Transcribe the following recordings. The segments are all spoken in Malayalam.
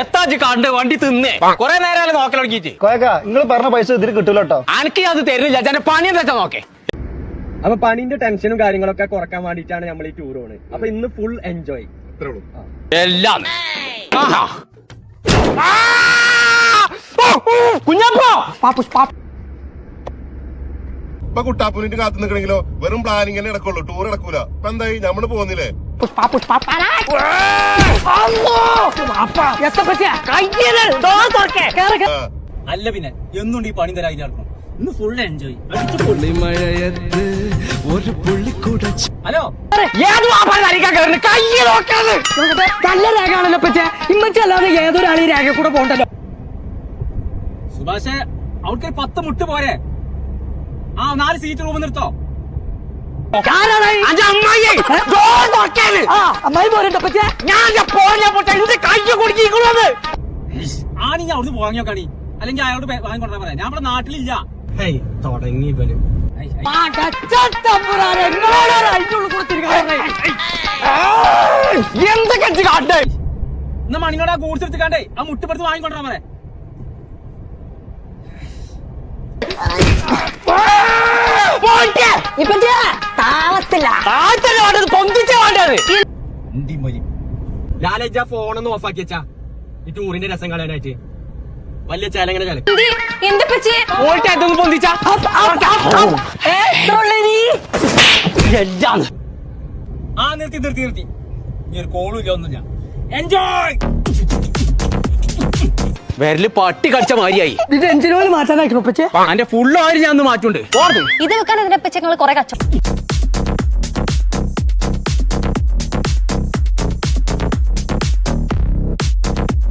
എത്താച്ച് കണ്ട് വണ്ടി തിന്നേ. കൊറേ നേരം നോക്കൽ തുടങ്ങിയിട്ട്. കോയക്ക നിങ്ങൾ പറഞ്ഞ പൈസ ഇതിൽ കിട്ടൂല കേട്ടോ. അനക്ക് അത് തരുന്നില്ല. ഞാൻ പണി എന്താ വെച്ചാ നോക്കേ. അപ്പൊ പണിന്റെ ടെൻഷനും കാര്യങ്ങളൊക്കെ കുറയ്ക്കാൻ വേണ്ടിട്ടാണ് നമ്മൾ ഈ ടൂർ പോണത്. അപ്പൊ ഇന്ന് ഫുൾ എൻജോയ് എല്ലാം. കുഞ്ഞപ്പോ! ഇപ്പൊ കുട്ടാപ്പൂരിന്റെ കാത്തു നിൽക്കണെങ്കിലോ വെറും പ്ലാനിങ് തന്നെ നടക്കുള്ളൂ. ടൂർ നടക്കൂല. ഇപ്പൊ എന്തായി? നമ്മൾ പോകുന്നില്ലേ ആ. അല്ല പിന്നെ എന്നുണ്ട് ഈ പണി തരായി നടക്കണം. ഇന്ന് ഫുൾ എൻജോയ് മഴയത്ത് ഒരു പുള്ളിക്കൂട ഹലോ? ഏത് നല്ല ഏതൊരാൾ ഈ രേഖ കൂടെ പോകണ്ടല്ലോ സുഭാഷേ പത്ത് മുട്ട് പോരെ. ആ നാല് സീറ്റ് റൂം നിർത്തോ. അമ്മായി പോരണ്ട പറ്റേ ഞാൻ പോരാ പോട്ടെ എന്റെ കൈ കുടുക്കിക്കുന്നത് ആ നീ അവിടുന്ന് വാങ്ങിയോക്കാണി അല്ലെങ്കിൽ അയാളോട് വാങ്ങിക്കൊണ്ടാ പറയാം. ഞാൻ നമ്മുടെ നാട്ടിലില്ല. തുടങ്ങി ഐ. എന്തൊക്കെ എന്നാ മണിനോട് ആ ഗൂഡ്സ് എടുത്തിക്കാണ്ടേ ആ മുട്ടുപെടുത്ത് വാങ്ങിക്കൊണ്ടാ പറയാം. പോയിട്ട് താഴ്ത്തല്ലേ വേണ്ടത്. പൊന്തിച്ച വേണ്ടത് ലാലേജ ഫോണൊന്ന് ഓഫാക്കി വെച്ചാ. ഈ ടൂറിന്റെ രസം കളയാനായിട്ട്. വലിയ ചേലങ്ങനെ ചേല എന്ത് അതൊന്ന് പൊന്തിച്ച. ആ നിർത്തി നിർത്തി നിർത്തി. ഇനി ഒരു കോളും ഇല്ല ഒന്നുമില്ല എൻജോയ് വിരൽ പട്ടി കടിച്ച മാരിയായി ഇത് എഞ്ചിനോട് മാറ്റാനായിട്ട് പച്ചേ അന്റെ ഫുള്ള് ആര് ഞാൻ മാറ്റുണ്ട്. ഇത് വെക്കാൻ ഇതിനെ പറ്റി ഞങ്ങൾ കുറെ കച്ചം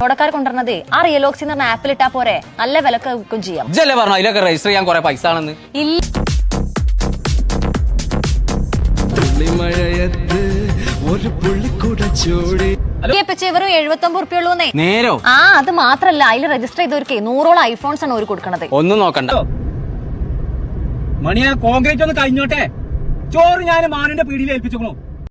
ഓടക്കാർ കൊണ്ടുവന്നത് ആ റിയലോക്സി എന്ന് പറഞ്ഞ ആപ്പിൽ ഇട്ടാ പോരെ. നല്ല വിലക്ക് വിൽക്കും ചെയ്യാം. ഇജ്ജല്ലേ പറഞ്ഞു അതിലൊക്കെ രജിസ്റ്റർ ചെയ്യാൻ കുറെ പൈസ ആണെന്ന്. ഇല്ല. ഒരു പുള്ളിക്കൂട ചോടി. വെറും എഴുപത്തി ഒമ്പത് റുപ്യ ഉള്ളൂന്നേ നേരോ? ആ അത് മാത്രല്ല. അതിൽ രജിസ്റ്റർ ചെയ്തവർക്ക് നൂറോളം ഐഫോൺസ് ആണ് ഒരു കൊടുക്കണത്. ഒന്നും നോക്കണ്ട. മണിയാ കോൺക്രീറ്റ് ഒന്ന് കഴിഞ്ഞോട്ടെ? ചോറ് ഞാൻ മാനിന്റെ പീടിയിൽ ഏൽപ്പിച്ചു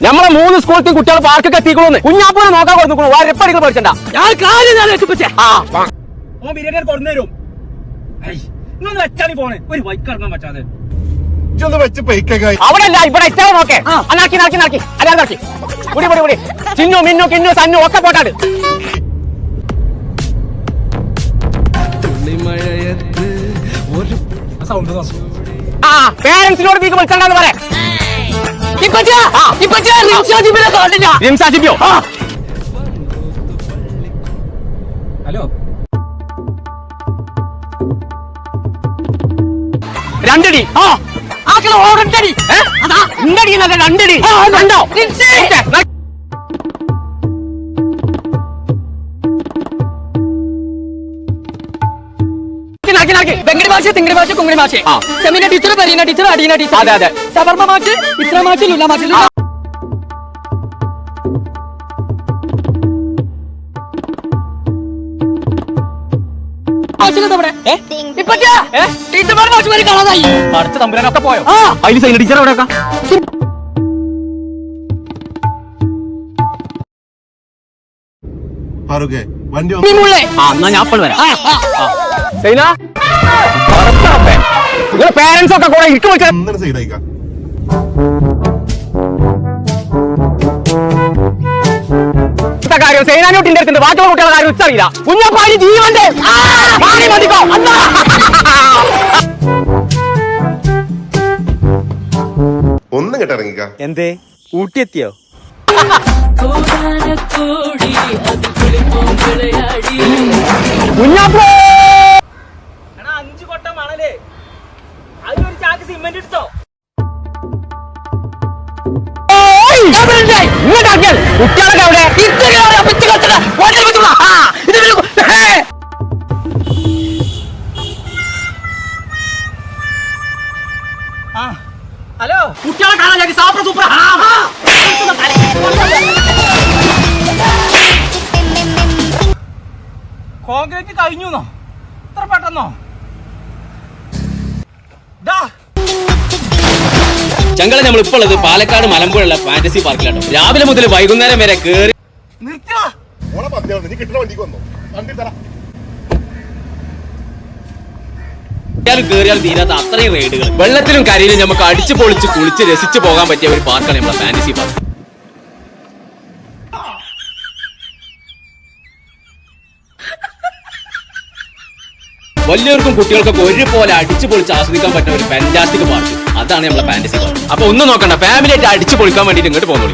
നമ്മളെ മൂന്ന് സ്കൂളിൽ കുട്ടികൾ പാർക്കൊക്കെ എത്തിക്കണോന്ന്. കുഞ്ഞാപ്പൂനെ നോക്കാൻ കൊടുത്തു വരപ്പടികൾ പഠിച്ചണ്ട. ഞാൻ കാര്യം ഞാൻ ആ. ബിരിയാണി വെച്ചാണി പോണേ. ഒരു പറ്റാതെ. അവിടെ അല്ല ഇവിടെ എത്ര നോക്കേ? അനാക്കി നാക്കി നാക്കി അല്ലാതെ നാക്കി കുടി കുടി കുടി ചിന്നു മിന്നു കിന്നു സന്നു ഒക്കെ പോട്ടാട് മഴയത്ത് ഒരു സൗണ്ട് ആ പേരൻസിനോട് നീക്ക് വിളിക്കണ്ടെന്ന് പറയാം ഹലോ രണ്ടടി ആ ആക്കണ ഓടണ്ടടി രണ്ടടി എന്നല്ല രണ്ടടി കണ്ടോ ഓക്കേ, ന- നാക്കി, നാക്കി. വെങ്കടി ഭാഷ തിങ്കടി ഭാഷ കുങ്കടി ഭാഷ ആ. സെമിന ടീച്ചർ പരീന ടീച്ചർ അടീന ടീച്ചർ അതെ, അതെ. സവർമ്മ മാച്ച് ഇത്ര മാച്ച് ലുല മാച്ച് ലുല മാച്ചിലെന്താ ഇവിടെ? ഏ? ഇപ്പച്ചേ ഏ? ടീച്ചർമാർ മാച്ച് വരെ കാണാതായി അടുത്ത തമ്പുരാനൊക്കെ പോയോ ആ. അതിൽ സൈൻ ടീച്ചർ എവിടെയൊക്കെ ഉറപ്പുറപ്പേ വണ്ടി പേരൻസ് ഒക്കെ കൂടെ ഇരിക്കു വെച്ചാൽ ഒന്നിനും സൈഡായിക്കാം ഇത്ത കാര്യം സേനാനോട്ടിന്റെ അടുത്തുണ്ട്. ബാക്കിയുള്ള കുട്ടികളുടെ കാര്യം ഉച്ചറിയില്ല. കുഞ്ഞപ്പാടി ജീവന്റെ മതിക്കോ. ഒന്നും കേട്ടിറങ്ങിക്ക എന്തേ? ഊട്ടിയെത്തിയോ? അഞ്ചു കൊട്ട മണൽ. അതിലൊരു ചാക്ക് സിമെന്റ് എടുത്തോ? കുട്ടികളൊക്കെ അവിടെ ഹലോ? കുട്ടികളെ കാണാൻ ഞാൻ സൂപ്പർ സൂപ്പർ കോൺക്രീറ്റ് കഴിഞ്ഞു ഇത്ര പെട്ടെന്നോ? ദാ. ചങ്കള നമ്മൾ ഇപ്പോൾ ഉള്ളത് പാലക്കാട് മലമ്പുഴയുള്ള ഫാന്റസി പാർക്കിലാണ് രാവിലെ മുതൽ വൈകുന്നേരം വരെ കേറി നിർത്തിയാ ഓളെ നീ കിട്ടുന്ന വണ്ടിക്ക് വന്നു. വണ്ടി തരാം. അത്രയും റൈഡുകൾ വെള്ളത്തിലും കരയിലും നമുക്ക് അടിച്ചു പൊളിച്ച് കുളിച്ച് രസിച്ചു പോകാൻ പറ്റിയ ഒരു പാർക്കാണ് നമ്മുടെ ഫാന്റസി പാർക്ക് വലിയവർക്കും കുട്ടികൾക്കൊക്കെ ഒരുപോലെ അടിച്ചു പൊളിച്ച് ആസ്വദിക്കാൻ പറ്റുന്ന ഒരു ഫാന്റാസ്റ്റിക് പാർക്ക് അതാണ് നമ്മുടെ ഫാന്റസി പാർക്ക് അപ്പൊ ഒന്നും നോക്കണ്ട ഫാമിലി ആയിട്ട് അടിച്ചു പൊളിക്കാൻ വേണ്ടിയിട്ട് ഇങ്ങോട്ട് പോകുന്നുള്ളൂ